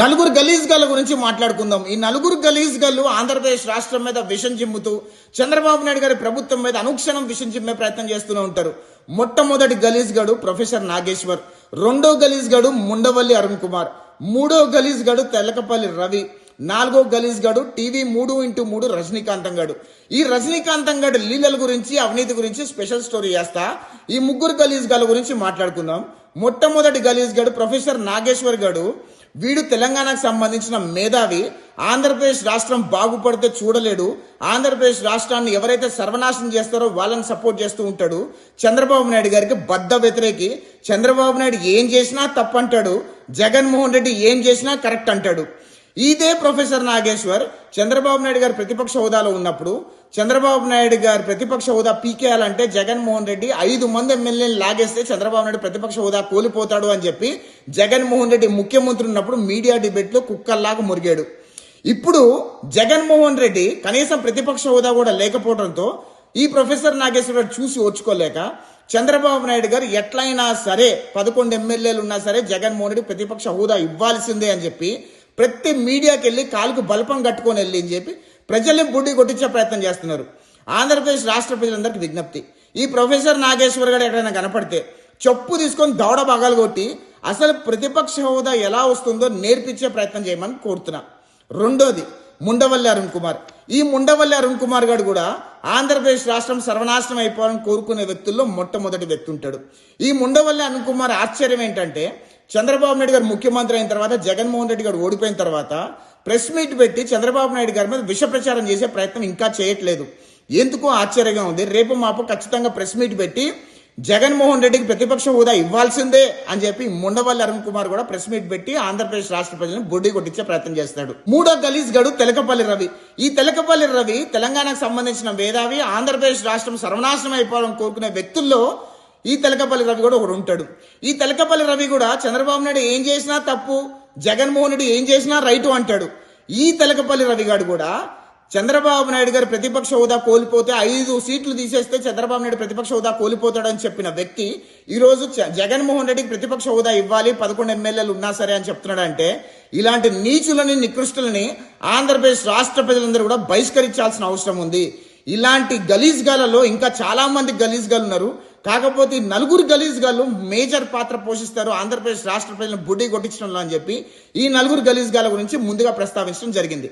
నలుగురు గలీజ్ గల్ల గురించి మాట్లాడుకుందాం. ఈ నలుగురు గలీజ్ గల్లు ఆంధ్రప్రదేశ్ రాష్ట్రం మీద విషం చిమ్ముతూ చంద్రబాబు నాయుడు గారి ప్రభుత్వం మీద అనుక్షణం విషం చిమ్మే ప్రయత్నం చేస్తూనే ఉంటారు. మొట్టమొదటి గలీజ్ గడు ప్రొఫెసర్ నాగేశ్వర్ రెండో గలీజ్ గడు ముండవల్లి అరుణ్ కుమార్ మూడో గలీజ్ గడు తెల్లకపల్లి రవి నాలుగో గలీజ్ గడు టీవీ మూడు ఇంటూ మూడు రజనీకాంతం గడు ఈ రజనీకాంతం గడు లీలల గురించి అవినీతి గురించి స్పెషల్ స్టోరీ చేస్తా. ఈ ముగ్గురు గలీజ్ గల గురించి మాట్లాడుకుందాం. మొట్టమొదటి గలీజ్ గడు ప్రొఫెసర్ నాగేశ్వర్ గడు వీడు తెలంగాణకు సంబంధించిన మేధావి ఆంధ్రప్రదేశ్ రాష్ట్రం బాగుపడితే చూడలేడు ఆంధ్రప్రదేశ్ రాష్ట్రాన్ని ఎవరైతే సర్వనాశనం చేస్తారో వాళ్ళని సపోర్ట్ చేస్తూ ఉంటాడు. చంద్రబాబు నాయుడు గారికి బద్ద వ్యతిరేకి చంద్రబాబు నాయుడు ఏం చేసినా తప్పంటాడు జగన్మోహన్ రెడ్డి ఏం చేసినా కరెక్ట్ అంటాడు. ఇదే ప్రొఫెసర్ నాగేశ్వర్ చంద్రబాబు నాయుడు గారు ప్రతిపక్ష హోదాలో ఉన్నప్పుడు చంద్రబాబు నాయుడు గారు ప్రతిపక్ష హోదా పీకేయాలంటే జగన్మోహన్ రెడ్డి ఐదు మంది ఎమ్మెల్యేలు లాగేస్తే చంద్రబాబు నాయుడు ప్రతిపక్ష హోదా కోల్పోతాడు అని చెప్పి జగన్మోహన్ రెడ్డి ముఖ్యమంత్రి ఉన్నప్పుడు మీడియా డిబేట్లో కుక్కల్లాగా మురిగాడు. ఇప్పుడు జగన్మోహన్ రెడ్డి కనీసం ప్రతిపక్ష హోదా కూడా లేకపోవడంతో ఈ ప్రొఫెసర్ నాగేశ్వర గారు చూసి ఓర్చుకోలేక చంద్రబాబు నాయుడు గారు ఎట్లయినా సరే పదకొండు ఎమ్మెల్యేలు ఉన్నా సరే జగన్మోహన్ రెడ్డి ప్రతిపక్ష హోదా ఇవ్వాల్సిందే అని చెప్పి ప్రతి మీడియాకి వెళ్ళి కాలుకు బలపం కట్టుకొని వెళ్ళి అని చెప్పి ప్రజల్ని బుడ్డి కొట్టించే ప్రయత్నం చేస్తున్నారు. ఆంధ్రప్రదేశ్ రాష్ట్ర ప్రజలందరికీ విజ్ఞప్తి. ఈ ప్రొఫెసర్ నాగేశ్వర్ గారు ఎక్కడైనా కనపడితే చెప్పు తీసుకొని దౌడ భాగాలు కొట్టి అసలు ప్రతిపక్ష హోదా ఎలా వస్తుందో నేర్పించే ప్రయత్నం చేయమని కోరుతున్నా. రెండోది ముండవల్లి అరుణ్ కుమార్. ఈ ముండవల్లి అరుణ్ కుమార్ గారు కూడా ఆంధ్రప్రదేశ్ రాష్ట్రం సర్వనాశనం అయిపోవాలని కోరుకునే వ్యక్తుల్లో మొట్టమొదటి వ్యక్తి ఉంటాడు. ఈ ముండవల్లి అరుణ్ కుమార్ ఆశ్చర్యం ఏంటంటే చంద్రబాబు నాయుడు గారు ముఖ్యమంత్రి అయిన తర్వాత జగన్మోహన్ రెడ్డి గారు ఓడిపోయిన తర్వాత ప్రెస్ మీట్ పెట్టి చంద్రబాబు నాయుడు గారి మీద విష ప్రచారం చేసే ప్రయత్నం ఇంకా చేయట్లేదు. ఎందుకు? ఆశ్చర్యంగా ఉంది. రేపు మాపు ఖచ్చితంగా ప్రెస్ మీట్ పెట్టి జగన్మోహన్ రెడ్డికి ప్రతిపక్ష హోదా ఇవ్వాల్సిందే అని చెప్పి ముండవల్లి అరుణ్ కుమార్ కూడా ప్రెస్ మీట్ పెట్టి ఆంధ్రప్రదేశ్ రాష్ట్ర ప్రజలను బొడ్డి కొట్టించే ప్రయత్నం చేస్తాడు మూడో గలీజ్ గడు తెలకపల్లి రవి. ఈ తెలకపల్లి రవి తెలంగాణకు సంబంధించిన మేధావి ఆంధ్రప్రదేశ్ రాష్ట్రం సర్వనాశనం అయిపోవాలని కోరుకునే వ్యక్తుల్లో ఈ తెలకపల్లి రవి కూడా ఒకడు ఉంటాడు. ఈ తెలకపల్లి రవి కూడా చంద్రబాబు నాయుడు ఏం చేసినా తప్పు జగన్మోహన్ రెడ్డి ఏం చేసినా రైటు అంటాడు. ఈ తెలకపల్లి రవి గారు కూడా చంద్రబాబు నాయుడు గారు ప్రతిపక్ష హోదా కోల్పోతే ఐదు సీట్లు తీసేస్తే చంద్రబాబు నాయుడు ప్రతిపక్ష హోదా కోల్పోతాడని చెప్పిన వ్యక్తి ఈరోజు చ- జగన్మోహన్ రెడ్డికి ప్రతిపక్ష హోదా ఇవ్వాలి పదకొండు ఎమ్మెల్యేలు ఉన్నా సరే అని చెప్తున్నాడంటే ఇలాంటి నీచులని నికృష్టులని ఆంధ్రప్రదేశ్ రాష్ట్ర ప్రజలందరూ కూడా బహిష్కరించాల్సిన అవసరం ఉంది. ఇలాంటి గలీజ్ గాలలో ఇంకా చాలా మంది గలీజ్ గాలు ఉన్నారు. కాకపోతే నలుగురు గలీజ్ గాళ్ళు మేజర్ పాత్ర పోషిస్తారు. ఆంధ్రప్రదేశ్ రాష్ట్ర ప్రజలను బుడ్డి కొట్టించడంలో అని చెప్పి ఈ నలుగురు గలీజ్ గాల గురించి ముందుగా ప్రస్తావించడం జరిగింది.